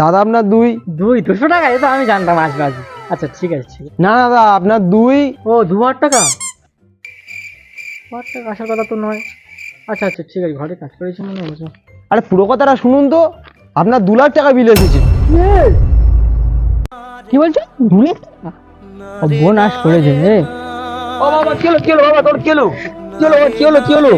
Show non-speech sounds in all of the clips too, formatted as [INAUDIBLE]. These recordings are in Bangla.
দাদা আপনার দুই? দুই দুশো টাকা? এ তো আমি জানতাম আসবে আসবে। আচ্ছা ঠিক আছে ঠিক না দাদা আপনার দুই? ও দু হাজার টাকা? দু হাজার টাকা আসার কথা তো নয়। আচ্ছা আচ্ছা ঠিক আছে ঘরে কাজ করেছি মনে হচ্ছে আরে পুরো কথাটা শুনুন তো। আপনার দু লাখ টাকা বিল এসেছে। কি বলছো? দু লাখ টাকা? ও বোন আস করেছে ও বাবা কি হলো কি হলো বাবা তোর কি হলো কি হলো?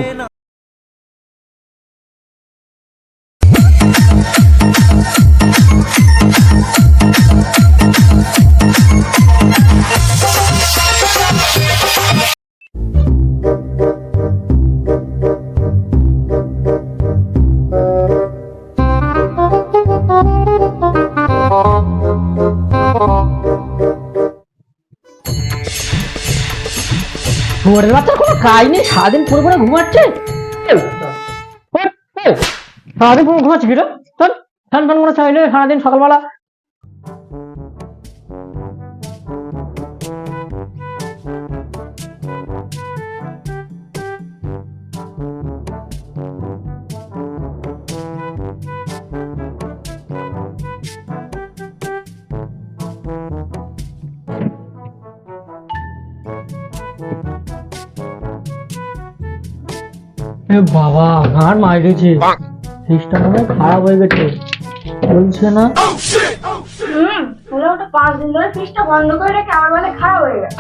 ভোরের বাচ্চার কোনো কাজ নেই, সারাদিন পুরো পুরো ঘুমাচ্ছে? সারাদিন পুরো ঘুমাচ্ছে কি রে? চল ফ্যান ফ্যান করে চাইলে সারাদিন সকালবেলা এ বাবা ঘাড় মারিয়েছে ফিসটা মনে হয় খারাপ হয়ে গেছে। বলছে না? হুম হলে ওটা পাঁচ দিন ধরে ফিসটা বন্ধ করে রেখে আমার মানে খারাপ হয়ে গেছে।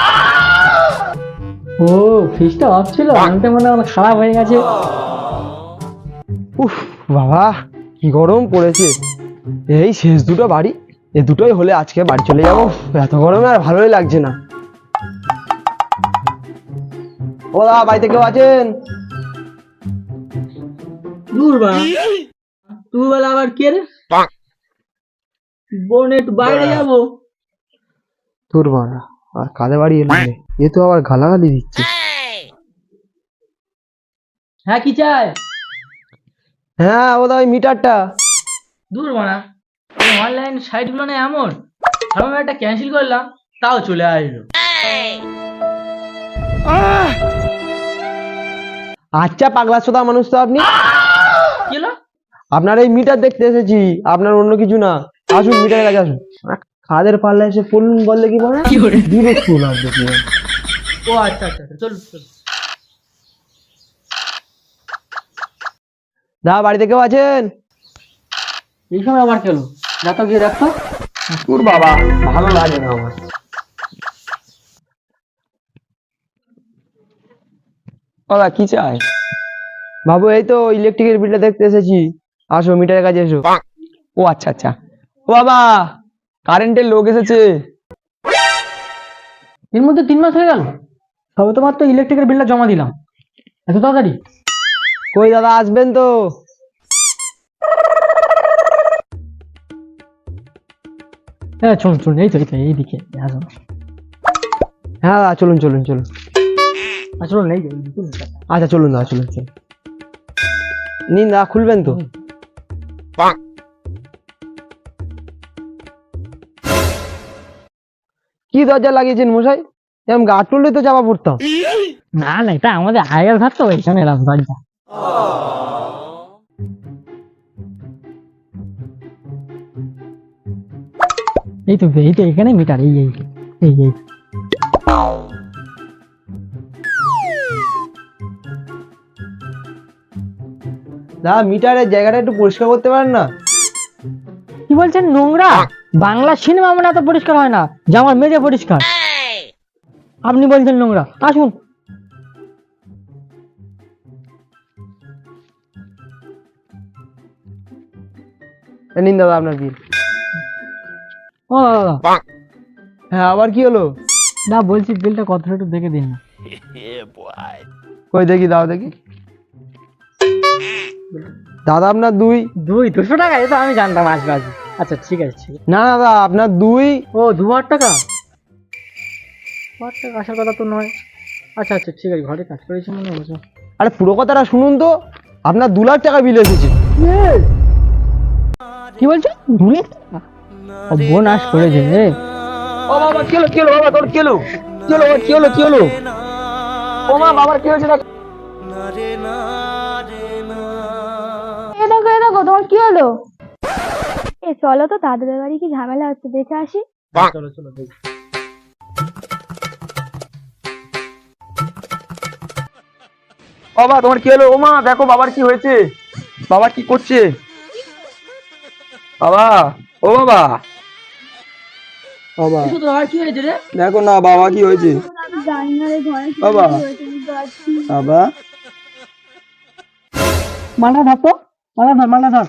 ও ফিসটা অফ ছিল? আনতে মনে হয় খারাপ হয়ে গেছে। উফ বাবা কি গরম পড়েছে। এই শেষ দুটো বাড়ি এ দুটোই হলে আজকে বাড়ি চলে যাব। এত গরমে আর ভালোই লাগছে না। ও দাদা বাড়িতে কেউ আছেন? দূর বা তুই বলে আবার কে রে? বোন একটু বাইরে যাব। বাড়া আর কাদের বাড়ি এলো রে? এ তো আবার গালাগালি দিচ্ছে। হ্যাঁ কি চাই? হ্যাঁ ও দাদা ওই মিটারটা। দূর বানা অনলাইন সাইটগুলো না এমন। আমি একটা ক্যান্সেল করলাম তাও চলে আসলো। আচ্ছা পাগলা সোদা মানুষ তো আপনি। কি হলো? আপনার এই মিটার দেখতে এসেছি আপনার অন্য কিছু না। আসুন মিটারের কাছে আসুন। খাদের পাল্লা এসে পড়লুন বললে কি বলে? কি বলে। ও আচ্ছা আচ্ছা আচ্ছা চল চল দাদা বাড়িতে কেউ আছেন? এই সময় আবার কেলো দেখো গিয়ে দেখো। তোর বাবা ভালো লাগে না আমার। দাদা কি চাই? বাবু এই তো ইলেকট্রিকের বিলটা দেখতে এসেছি। আসো মিটারের কাছে এসো। ও আচ্ছা আচ্ছা। ও বাবা কারেন্টের লোক এসেছে। এর মধ্যে তিন মাস হয়ে গেল। সবে তো মাত্র ইলেকট্রিকের বিলটা জমা দিলাম। এত তাড়াতাড়ি? কই দাদা আসবেন তো? হ্যাঁ চলুন চলুন এই তো এই তো এইদিকে আসুন হ্যাঁ চলুন চলুন চলুন। চলুন এই। আচ্ছা চলুন দাদা চলুন চলুন। নিন দাদা খুলবেন তো? কি দরজা লাগিয়েছেন মশাই? এরকম গা টুললে তো চাপা পড়তাম। না না এটা আমাদের আগের ঘর তো ওইখানে এলাম দরজা। এই তো এই তো এখানে মিটার এই এই এই এই। দাদা মিটারের জায়গাটা একটু পরিষ্কার করতে পারেন না? কি বলছেন নোংরা? বাংলা সিনেমা মানে এত পরিষ্কার হয় না যে আমার মেজে পরিষ্কার। আপনি বলছেন নোংরা আসুন নিন দাদা আপনার বিল ও দাদা হ্যাঁ আবার কি হলো? না বলছি বিলটা কত একটু দেখে দিন না। [LAUGHS] কই দেখি দাও দেখি। দাদা আপনার দুই? দুই দুশো টাকা এটা আমি জানতাম আসবে আসবে। আচ্ছা ঠিক আছে ঠিক আছে। না দাদা আপনার দুই? ও দু হাজার টাকা? হাজার টাকা আসার কথা তো নয়। আচ্ছা আচ্ছা ঠিক আছে ঘরে কাজ করেছি মনে হচ্ছে আরে পুরো কথাটা শুনুন তো। আপনার দু লাখ টাকা বিল এসেছে। কি বলছো? দু লাখ টাকা? বোন আস করেছে রে ও বাবা কি হলো কি হলো বাবা তোর কি হলো? কি হলো কি হলো কি হলো? ও মা বাবার কি হয়েছে দেখো। তোমার কি হলো? এ চলো তো দাদুর বাড়ি কি ঝামেলা হচ্ছে? দেখে আসি। চলো চলো দেখি। বাবা তোমার কি হলো? ও মা দেখো বাবার কি হয়েছে। বাবা কি করছে? বাবা ও বাবা। বাবা। কি হয়েছে রে? দেখো না বাবা কি হয়েছে? জানি না রে ঘরে কি বাবা। বাবা। মানা ধর তো মানা ধর মানা ধর।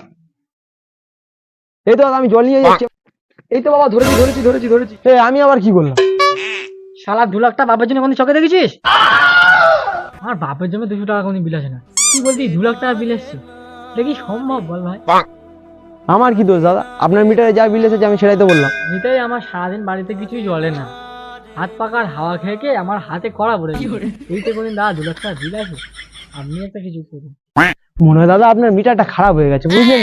এই তো আমি জল নিয়ে যাচ্ছি। এই তো বাবা ধরেছি ধরেছি ধরেছি ধরেছি। এ আমি আবার কি করলাম? শালা দু লাখ টাকা বাপের জন্য কোনো চোখে দেখেছিস? আমার বাপের জন্য দুশো টাকা কোনো বিল আসে না। কি বলছি দু লাখ টাকা বিল এসছে? এটা কি সম্ভব বল ভাই। আমার কি দোষ দাদা? আপনার মিটারে যা বিল এসেছে আমি সেটাই তো বললাম। এটাই আমার সারাদিন বাড়িতে কিছুই জ্বলে না। হাত পাকার হাওয়া খেয়ে খেয়ে আমার হাতে কড়া পড়ে গেছে। এইটা কোনদিন দাদা দু লাখ টাকা বিল আছে আপনি একটা কিছু করুন। মনে হয় দাদা আপনার মিটারটা খারাপ হয়ে গেছে বুঝলেন